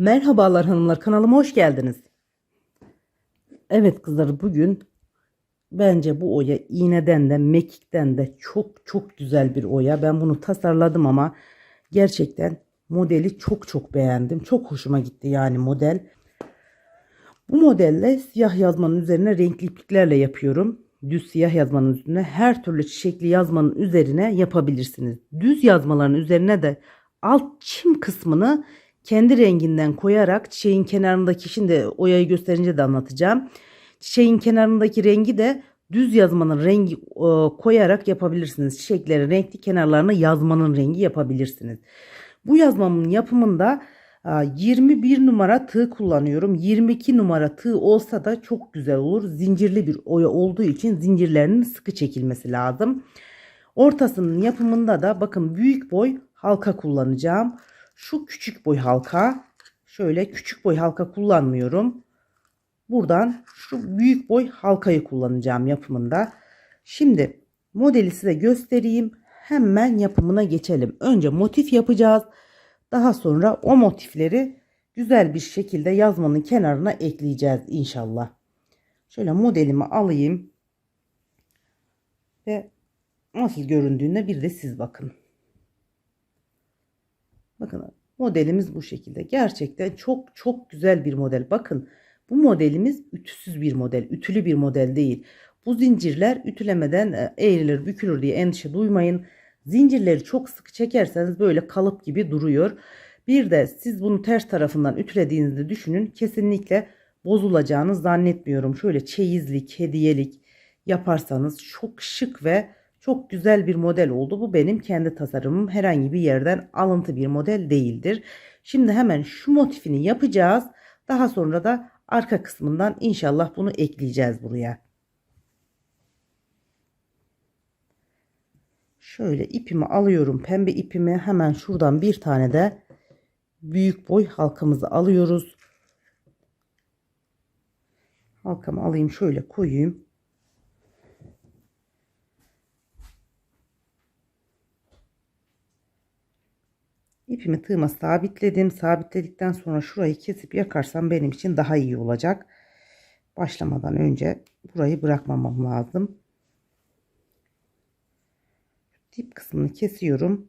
Merhabalar hanımlar kanalıma hoş geldiniz. Evet kızlar bugün bence bu oya iğneden de mekikten de çok çok güzel bir oya. Ben bunu tasarladım ama gerçekten modeli çok çok beğendim. Çok hoşuma gitti yani model. Bu modelle siyah yazmanın üzerine renkli ipliklerle yapıyorum. Düz siyah yazmanın üzerine her türlü çiçekli yazmanın üzerine yapabilirsiniz. Düz yazmaların üzerine de alt çim kısmını kendi renginden koyarak çiçeğin kenarındaki şimdi oyayı gösterince de anlatacağım. Çiçeğin kenarındaki rengi de düz yazmanın rengi e, koyarak yapabilirsiniz. Çiçeklerin renkli kenarlarına yazmanın rengi yapabilirsiniz. Bu yazmamın yapımında e, 21 numara tığ kullanıyorum. 22 numara tığ olsa da çok güzel olur. Zincirli bir oya olduğu için zincirlerinin sıkı çekilmesi lazım. Ortasının yapımında da bakın büyük boy halka kullanacağım. Şu küçük boy halka şöyle küçük boy halka kullanmıyorum. Buradan şu büyük boy halkayı kullanacağım yapımında. Şimdi modeli size göstereyim. Hemen yapımına geçelim. Önce motif yapacağız. Daha sonra o motifleri güzel bir şekilde yazmanın kenarına ekleyeceğiz inşallah. Şöyle modelimi alayım. Ve nasıl göründüğüne bir de siz bakın. Bakın modelimiz bu şekilde. Gerçekten çok çok güzel bir model. Bakın bu modelimiz ütüsüz bir model. Ütülü bir model değil. Bu zincirler ütülemeden e, eğrilir bükülür diye endişe duymayın. Zincirleri çok sıkı çekerseniz böyle kalıp gibi duruyor. Bir de siz bunu ters tarafından ütülediğinizde düşünün. Kesinlikle bozulacağını zannetmiyorum. Şöyle çeyizlik, hediyelik yaparsanız çok şık ve çok güzel bir model oldu. Bu benim kendi tasarımım. Herhangi bir yerden alıntı bir model değildir. Şimdi hemen şu motifini yapacağız. Daha sonra da arka kısmından inşallah bunu ekleyeceğiz buraya. Şöyle ipimi alıyorum. Pembe ipimi hemen şuradan bir tane de büyük boy halkamızı alıyoruz. Halkamı alayım şöyle koyayım. İpimi tığıma sabitledim. Sabitledikten sonra şurayı kesip yakarsam benim için daha iyi olacak. Başlamadan önce burayı bırakmamam lazım. Dip kısmını kesiyorum.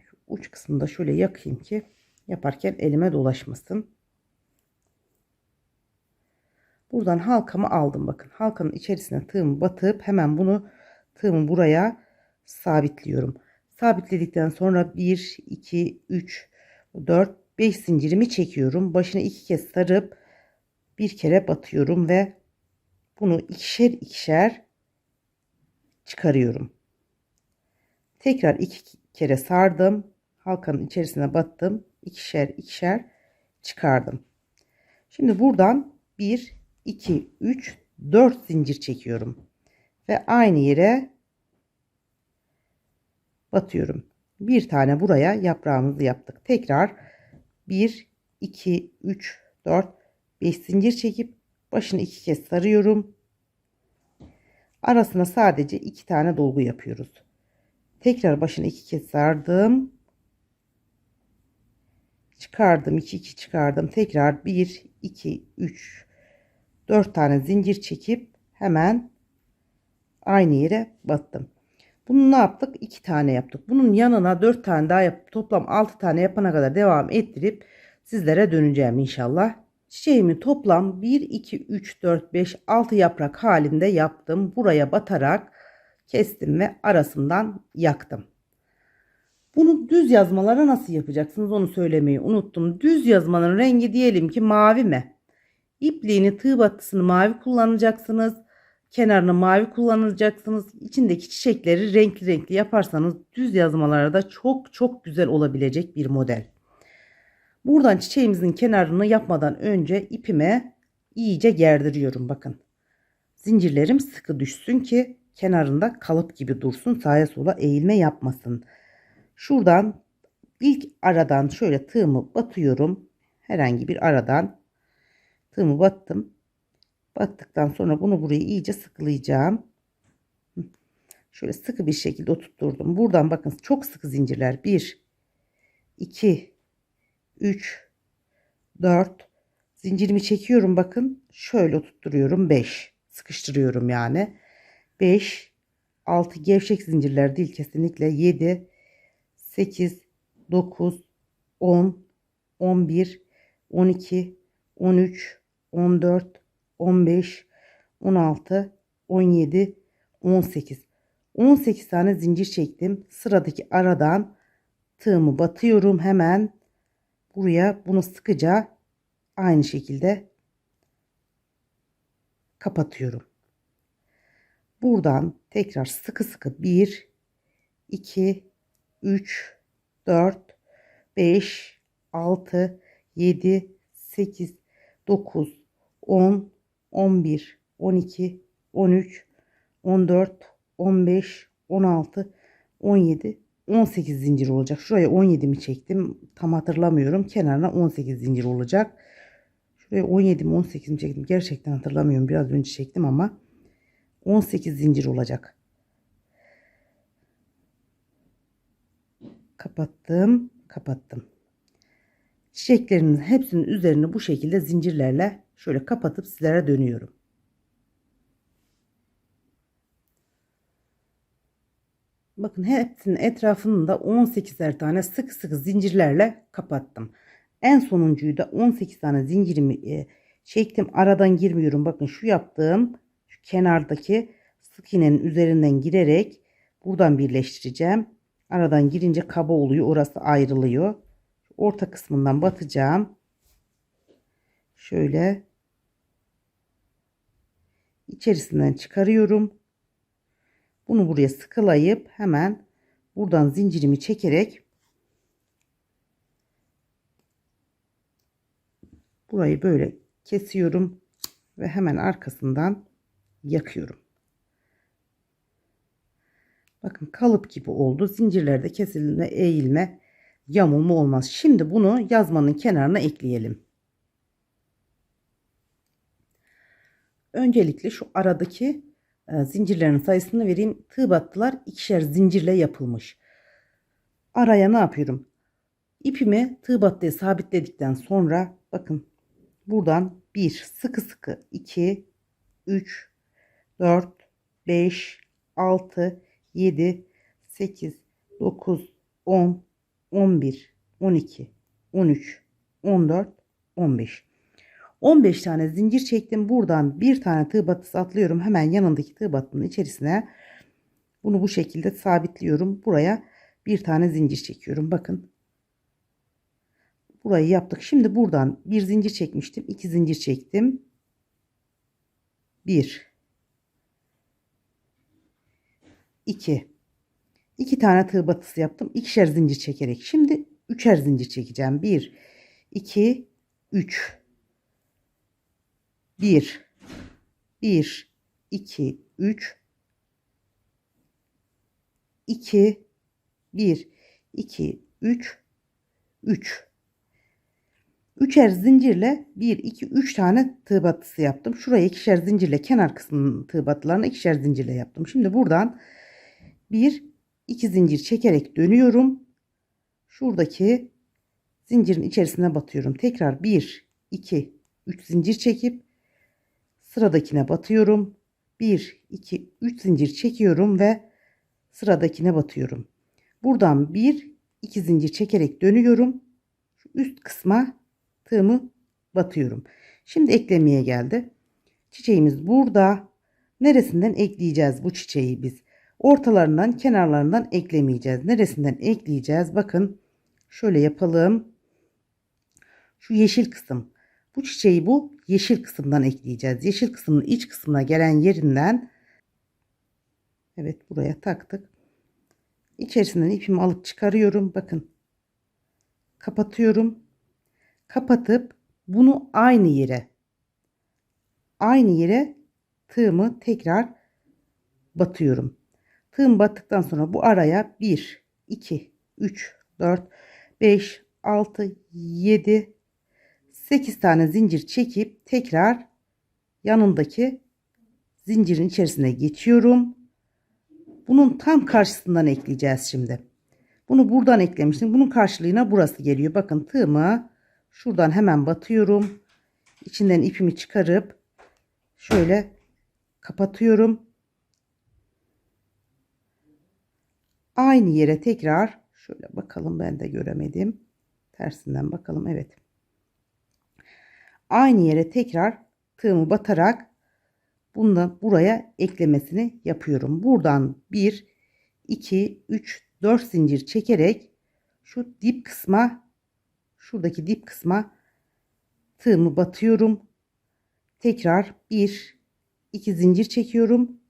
Şu uç kısmını da şöyle yakayım ki yaparken elime dolaşmasın. Buradan halkamı aldım bakın. Halkanın içerisine tığımı batıp hemen bunu tığımı buraya sabitliyorum. Sabitledikten sonra 1, 2, 3, 4, 5 zincirimi çekiyorum. Başını iki kez sarıp bir kere batıyorum ve bunu ikişer ikişer çıkarıyorum. Tekrar iki kere sardım. Halkanın içerisine battım. ikişer ikişer çıkardım. Şimdi buradan 1, 2, 3, 4 zincir çekiyorum. Ve aynı yere batıyorum. Bir tane buraya yaprağımızı yaptık. Tekrar 1, 2, 3, 4, 5 zincir çekip başını iki kez sarıyorum. Arasına sadece iki tane dolgu yapıyoruz. Tekrar başını iki kez sardım. Çıkardım. 2 2 çıkardım. Tekrar 1 2 3 4 tane zincir çekip hemen aynı yere battım. Bunu ne yaptık? 2 tane yaptık. Bunun yanına 4 tane daha yapıp toplam 6 tane yapana kadar devam ettirip sizlere döneceğim inşallah. Çiçeğimi toplam 1, 2, 3, 4, 5, 6 yaprak halinde yaptım. Buraya batarak kestim ve arasından yaktım. Bunu düz yazmalara nasıl yapacaksınız onu söylemeyi unuttum. Düz yazmanın rengi diyelim ki mavi mi? İpliğini tığ battısını mavi kullanacaksınız. Kenarını mavi kullanacaksınız. İçindeki çiçekleri renkli renkli yaparsanız düz yazmalarda çok çok güzel olabilecek bir model. Buradan çiçeğimizin kenarını yapmadan önce ipime iyice gerdiriyorum bakın. Zincirlerim sıkı düşsün ki kenarında kalıp gibi dursun sağa sola eğilme yapmasın. Şuradan ilk aradan şöyle tığımı batıyorum. Herhangi bir aradan tığımı battım. Battıktan sonra bunu buraya iyice sıkılayacağım. Şöyle sıkı bir şekilde oturtturdum. Buradan bakın çok sıkı zincirler. 1, 2 3 4 zincirimi çekiyorum bakın şöyle tutturuyorum 5 sıkıştırıyorum yani 5 6 gevşek zincirler değil kesinlikle 7 8 9 10 11 12 13 14 15 16 17 18 18 tane zincir çektim. Sıradaki aradan tığımı batıyorum hemen. Buraya bunu sıkıca aynı şekilde kapatıyorum. Buradan tekrar sıkı sıkı 1 2 3 4 5 6 7 8 9 10 11 12 13 14 15 16 17 18 zincir olacak. Şuraya 17 mi çektim? Tam hatırlamıyorum. Kenarına 18 zincir olacak. Şuraya 17 mi 18 mi çektim? Gerçekten hatırlamıyorum. Biraz önce çektim ama 18 zincir olacak. Kapattım, kapattım. Çiçeklerinizin hepsinin üzerine bu şekilde zincirlerle şöyle kapatıp sizlere dönüyorum. Bakın hepsinin etrafını da 18'er tane sık sık zincirlerle kapattım. En sonuncuyu da 18 tane zincirimi e, çektim. Aradan girmiyorum. Bakın şu yaptığım şu kenardaki sık iğnenin üzerinden girerek buradan birleştireceğim. Aradan girince kaba oluyor. Orası ayrılıyor. Orta kısmından batacağım. Şöyle içerisinden çıkarıyorum. Bunu buraya sıkılayıp hemen buradan zincirimi çekerek burayı böyle kesiyorum ve hemen arkasından yakıyorum. Bakın kalıp gibi oldu. Zincirlerde kesilme, eğilme, yamulma olmaz. Şimdi bunu yazmanın kenarına ekleyelim. Öncelikle şu aradaki e, zincirlerin sayısını vereyim. Tığ battılar ikişer zincirle yapılmış. Araya ne yapıyorum? İpimi tığ battıya sabitledikten sonra bakın buradan 1 sıkı sıkı 2 3 4 5 6 7 8 9 10 11 12 13 14 15 15 tane zincir çektim. Buradan bir tane tığ batısı atlıyorum. Hemen yanındaki tığ battının içerisine bunu bu şekilde sabitliyorum. Buraya bir tane zincir çekiyorum. Bakın. Burayı yaptık. Şimdi buradan bir zincir çekmiştim. iki zincir çektim. 1 2 2 tane tığ batısı yaptım. İkişer zincir çekerek. Şimdi üçer zincir çekeceğim. 1 2 3 1 1 2 3 2 1 2 3 3 Üçer zincirle 1 2 3 tane tığ batısı yaptım. Şuraya ikişer zincirle kenar kısmının tığ batılarına ikişer zincirle yaptım. Şimdi buradan 1 2 zincir çekerek dönüyorum. Şuradaki zincirin içerisine batıyorum. Tekrar 1 2 3 zincir çekip sıradakine batıyorum. 1 2 3 zincir çekiyorum ve sıradakine batıyorum. Buradan 1 2 zincir çekerek dönüyorum. Şu üst kısma tığımı batıyorum. Şimdi eklemeye geldi. Çiçeğimiz burada. Neresinden ekleyeceğiz bu çiçeği biz? Ortalarından, kenarlarından eklemeyeceğiz. Neresinden ekleyeceğiz? Bakın şöyle yapalım. Şu yeşil kısım. Bu çiçeği bu yeşil kısımdan ekleyeceğiz. Yeşil kısmın iç kısmına gelen yerinden Evet buraya taktık. İçerisinden ipimi alıp çıkarıyorum. Bakın. Kapatıyorum. Kapatıp bunu aynı yere aynı yere tığımı tekrar batıyorum. Tığım battıktan sonra bu araya 1 2 3 4 5 6 7 8 tane zincir çekip tekrar yanındaki zincirin içerisine geçiyorum. Bunun tam karşısından ekleyeceğiz şimdi. Bunu buradan eklemiştim. Bunun karşılığına burası geliyor. Bakın tığımı şuradan hemen batıyorum. İçinden ipimi çıkarıp şöyle kapatıyorum. Aynı yere tekrar şöyle bakalım ben de göremedim. Tersinden bakalım. Evet. Aynı yere tekrar tığımı batarak bunu buraya eklemesini yapıyorum. Buradan 1 2 3 4 zincir çekerek şu dip kısma şuradaki dip kısma tığımı batıyorum. Tekrar 1 2 zincir çekiyorum.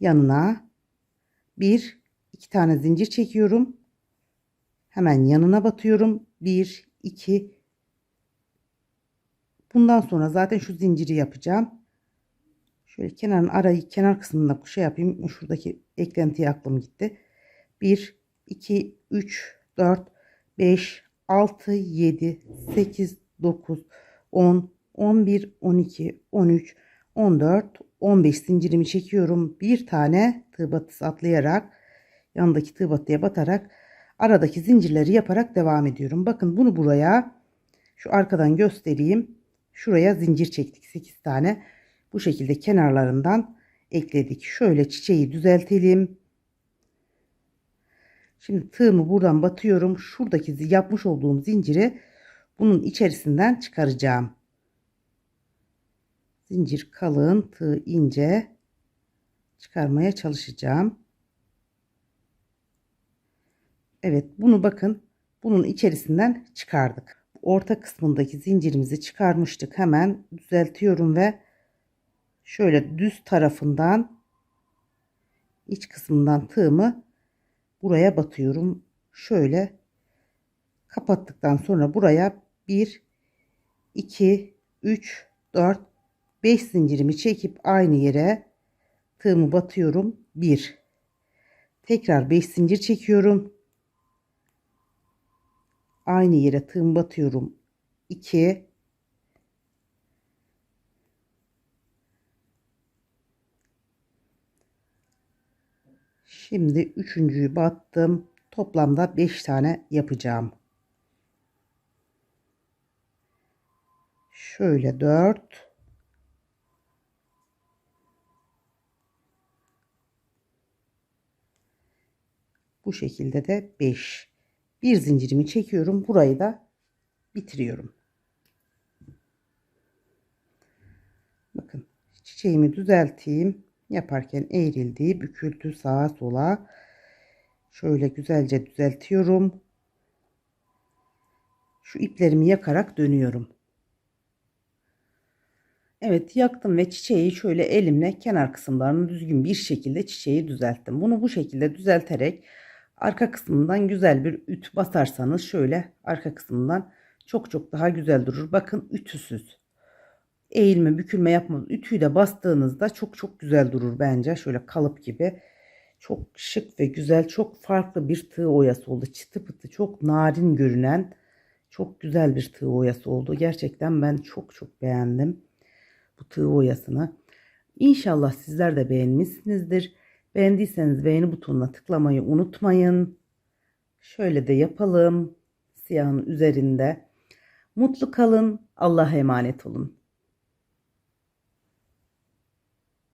Yanına 1 2 tane zincir çekiyorum. Hemen yanına batıyorum. 1 2 Bundan sonra zaten şu zinciri yapacağım. Şöyle kenarın arayı kenar kısmında şey yapayım. Şuradaki eklentiye aklım gitti. 1 2 3 4 5 6 7 8 9 10 11 12 13 14 15 zincirimi çekiyorum. Bir tane tığ batısı atlayarak yanındaki tığ battıya batarak aradaki zincirleri yaparak devam ediyorum. Bakın bunu buraya şu arkadan göstereyim. Şuraya zincir çektik 8 tane. Bu şekilde kenarlarından ekledik. Şöyle çiçeği düzeltelim. Şimdi tığımı buradan batıyorum. Şuradaki yapmış olduğum zinciri bunun içerisinden çıkaracağım. Zincir kalın, tığ ince çıkarmaya çalışacağım. Evet, bunu bakın. Bunun içerisinden çıkardık. Orta kısmındaki zincirimizi çıkarmıştık. Hemen düzeltiyorum ve şöyle düz tarafından iç kısmından tığımı buraya batıyorum. Şöyle kapattıktan sonra buraya 1 2 3 4 5 zincirimi çekip aynı yere tığımı batıyorum. 1 tekrar 5 zincir çekiyorum. Aynı yere tığımı batıyorum. 2 Şimdi üçüncüyü battım. Toplamda 5 tane yapacağım. Şöyle 4 Bu şekilde de 5. Bir zincirimi çekiyorum. Burayı da bitiriyorum. Bakın çiçeğimi düzelteyim. Yaparken eğrildi, büküldü sağa sola. Şöyle güzelce düzeltiyorum. Şu iplerimi yakarak dönüyorum. Evet yaktım ve çiçeği şöyle elimle kenar kısımlarını düzgün bir şekilde çiçeği düzelttim. Bunu bu şekilde düzelterek arka kısmından güzel bir üt basarsanız şöyle arka kısmından çok çok daha güzel durur. Bakın ütüsüz. Eğilme bükülme yapmaz. Ütüyü de bastığınızda çok çok güzel durur bence. Şöyle kalıp gibi. Çok şık ve güzel. Çok farklı bir tığ oyası oldu. Çıtı pıtı çok narin görünen. Çok güzel bir tığ oyası oldu. Gerçekten ben çok çok beğendim bu tığ oyasını. İnşallah sizler de beğenmişsinizdir. Beğendiyseniz beğeni butonuna tıklamayı unutmayın. Şöyle de yapalım. Siyahın üzerinde. Mutlu kalın. Allah'a emanet olun.